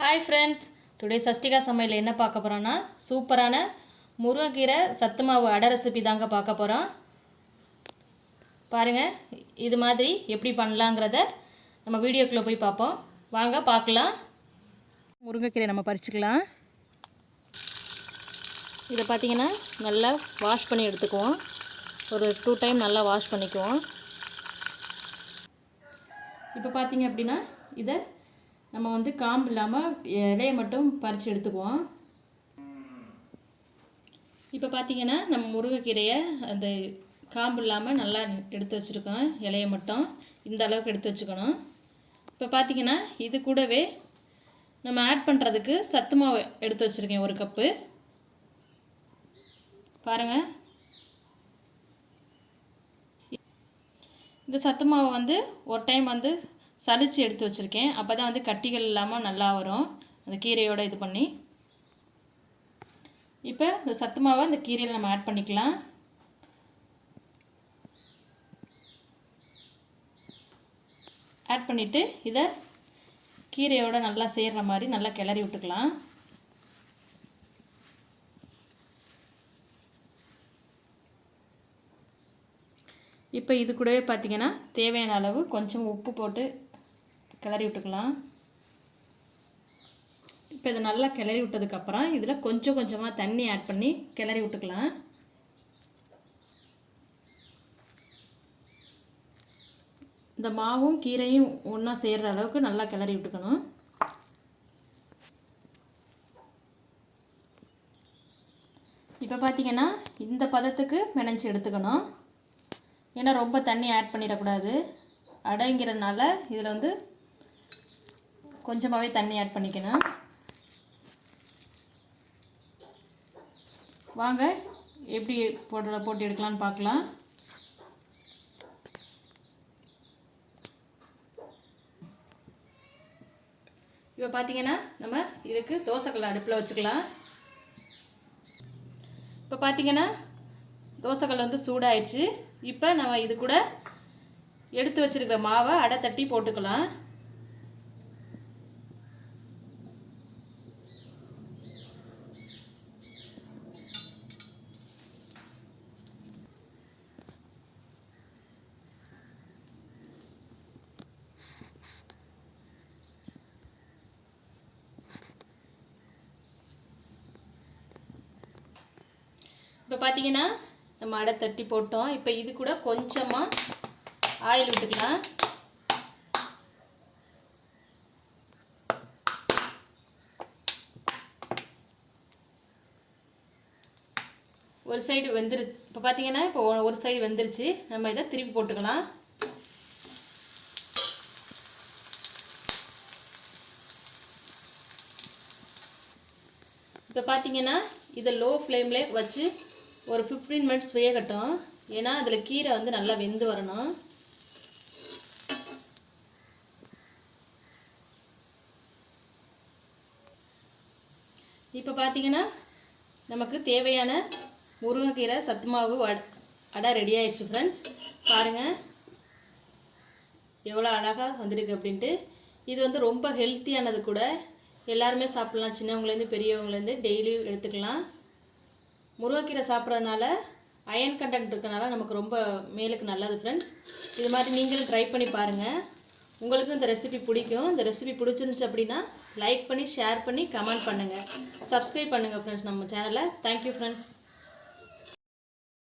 Hi friends today Shashtika சமையல் என்ன பார்க்க போகிறோன்னா சூப்பரான முருங்கைக்கீரை சத்து மாவு அடை ரெசிபி தாங்க பார்க்க போகிறோம் பாருங்கள் இது மாதிரி எப்படி பண்ணலாங்கிறத நம்ம வீடியோக்குள்ளே போய் பார்ப்போம். வாங்க பார்க்கலாம். முருங்கைக்கீரை நம்ம பறிச்சுக்கலாம். இதை பார்த்தீங்கன்னா நல்லா வாஷ் பண்ணி எடுத்துக்குவோம். ஒரு டூ டைம் நல்லா வாஷ் பண்ணிக்குவோம். இப்போ பார்த்தீங்க அப்படின்னா இதை நம்ம வந்து காம்பு இல்லாமல் இலையை மட்டும் பறித்து எடுத்துக்குவோம். இப்போ பார்த்தீங்கன்னா நம்ம முருங்கைக்கீரையை அந்த காம்பு இல்லாமல் நல்லா எடுத்து வச்சுருக்கோம். இலையை மட்டும் இந்த அளவுக்கு எடுத்து வச்சுக்கணும். இப்போ பார்த்தீங்கன்னா இது கூடவே நம்ம ஆட் பண்ணுறதுக்கு சத்து மாவு எடுத்து வச்சுருக்கேன் ஒரு கப்பு. பாருங்கள் இந்த சத்து மாவை வந்து ஒரு டைம் வந்து சலிச்சு எடுத்து வச்சுருக்கேன். அப்போ தான் வந்து கட்டிகள் இல்லாமல் நல்லா வரும். அந்த கீரையோடு இது பண்ணி. இப்போ இந்த சத்து மாவை இந்த கீரையில் நம்ம ஆட் பண்ணிக்கலாம். ஆட் பண்ணிவிட்டு இதை கீரையோடு நல்லா சேர்கிற மாதிரி நல்லா கிளறி விட்டுக்கலாம். இப்போ இது கூடவே பார்த்திங்கன்னா தேவையான அளவு கொஞ்சம் உப்பு போட்டு கிளறி விட்டுக்கலாம். இப்போ இதை நல்லா கிளறி விட்டதுக்கப்புறம் இதில் கொஞ்சம் கொஞ்சமாக தண்ணி ஆட் பண்ணி கிளறி விட்டுக்கலாம். இந்த மாவும் கீரையும் ஒன்றா சேர்கிற அளவுக்கு நல்லா கிளறி விட்டுக்கணும். இப்போ பார்த்தீங்கன்னா இந்த பதத்துக்கு மெனஞ்சி எடுத்துக்கணும். ஏன்னா ரொம்ப தண்ணி ஆட் பண்ணிடக்கூடாது. அடைங்கிறதுனால இதில் வந்து கொஞ்சமாகவே தண்ணி ஆட் பண்ணிக்கணும். வாங்க எப்படி போட்டு போட்டு எடுக்கலான்னு பார்க்கலாம். இப்போ பார்த்தீங்கன்னா நம்ம இதுக்கு தோசைக்கல் அடுப்பில் வச்சுக்கலாம். இப்போ பார்த்தீங்கன்னா தோசைக்கல் வந்து சூடாயிடுச்சு. இப்போ நம்ம இது கூட எடுத்து வச்சுருக்கிற மாவை அடை தட்டி போட்டுக்கலாம். இப்போ பார்த்தீங்கன்னா நம்ம அடை தட்டி போட்டோம். இப்போ இது கூட கொஞ்சமாக ஆயில் விட்டுக்கலாம். ஒரு சைடு வெந்துரு இப்போ பார்த்தீங்கன்னா இப்போ ஒரு சைடு வெந்துருச்சு. நம்ம இதை திருப்பி போட்டுக்கலாம். இப்போ பார்த்தீங்கன்னா இதை லோ ஃப்ளேம்லேயே வச்சு ஒரு ஃபிஃப்டீன் மினிட்ஸ் வேகட்டும். ஏன்னா அதில் கீரை வந்து நல்லா வெந்து வரணும். இப்போ பார்த்தீங்கன்னா நமக்கு தேவையான முருங்கைக்கீரை சத்து மாவு வட அடை ரெடி ஆயிடுச்சு ஃப்ரெண்ட்ஸ் பாருங்கள் எவ்வளோ அழகாக வந்திருக்கு அப்படின்ட்டு. இது வந்து ரொம்ப ஹெல்த்தியானது கூட. எல்லாருமே சாப்பிட்லாம். சின்னவங்கலேருந்து பெரியவங்கலேருந்து டெய்லி எடுத்துக்கலாம். முருங்கைக்கீரை சாப்பிட்றதுனால அயன் கண்டென்ட் இருக்கனால நமக்கு ரொம்ப மேலுக்கு நல்லது ஃப்ரெண்ட்ஸ் இது மாதிரி நீங்களும் ட்ரை பண்ணி பாருங்கள் உங்களுக்கும் இந்த ரெசிபி பிடிக்கும். இந்த ரெசிபி பிடிச்சிருந்துச்சு அப்படின்னா லைக் பண்ணி ஷேர் பண்ணி கமெண்ட் பண்ணுங்கள் சப்ஸ்கிரைப் பண்ணுங்கள் ஃப்ரெண்ட்ஸ் நம்ம சேனலை தேங்க்யூ ஃப்ரெண்ட்ஸ்